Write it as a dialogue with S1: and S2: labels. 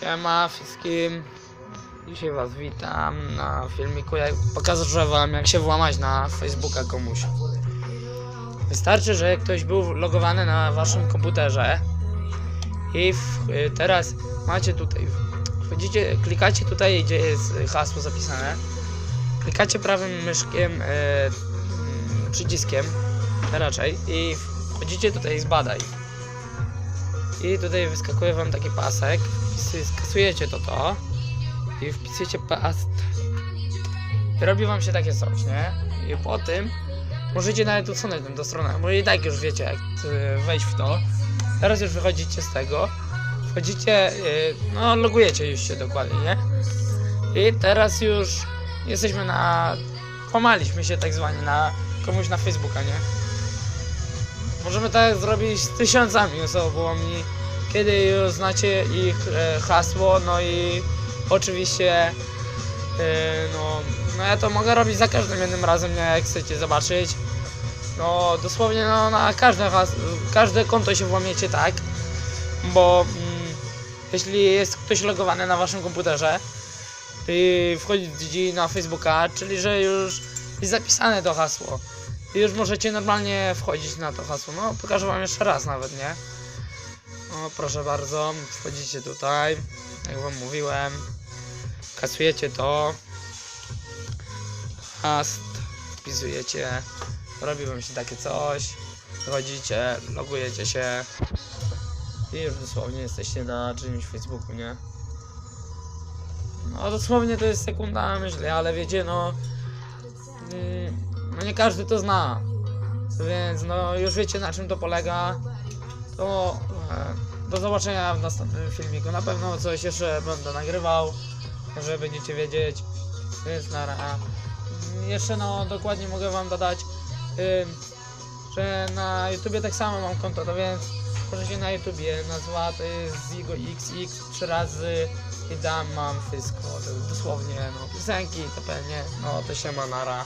S1: Siema wszystkim. Dzisiaj was witam na filmiku, jak pokażę wam jak się włamać na Facebooka komuś. Wystarczy, że ktoś był logowany na waszym komputerze i w, y, teraz macie tutaj, wchodzicie, klikacie tutaj, gdzie jest hasło zapisane. Klikacie prawym myszkiem, y, mm, przyciskiem, raczej i wchodzicie tutaj zbadaj. I tutaj wyskakuje wam taki pasek. Skasujecie to to. I wpisujecie pas. I robi wam się takie coś, nie? I po tym możecie nawet usunąć tę stronę. Bo i tak już wiecie jak y, wejść w to. Teraz już wychodzicie z tego. Wchodzicie, y, no logujecie już się dokładnie, nie? I teraz już jesteśmy na... Pomaliśmy się tak zwanie na komuś na Facebooka, nie? Możemy tak zrobić z tysiącami osobowymi, kiedy już znacie ich e, hasło, no i oczywiście e, no, no ja to mogę robić za każdym jednym razem, nie, jak chcecie zobaczyć. No dosłownie no, na każde, każde konto się włamiecie tak, bo mm, jeśli jest ktoś logowany na waszym komputerze i wchodzi na Facebooka, czyli że już jest zapisane to hasło. I już możecie normalnie wchodzić na to hasło. No, pokażę wam jeszcze raz nawet, nie? No, proszę bardzo, wchodzicie tutaj, jak wam mówiłem. Kasujecie to. Hast, wpisujecie. Robi wam się takie coś. Wchodzicie, logujecie się. I już dosłownie jesteście na czymś Facebooku, nie? No dosłownie to jest sekunda myśli, ale wiecie, no... każdy to zna. Więc no już wiecie na czym to polega. To e, do zobaczenia w następnym filmiku. Na pewno coś jeszcze będę nagrywał, że będziecie wiedzieć. Więc na Jeszcze no dokładnie mogę wam dodać, ym, że na YouTubie tak samo mam konto, no więc możecie na YouTubie nazwa to jest Zigo XX trzy razy i tam mam wszystko, dosłownie no piosenki, to pewnie, no to się ma nara.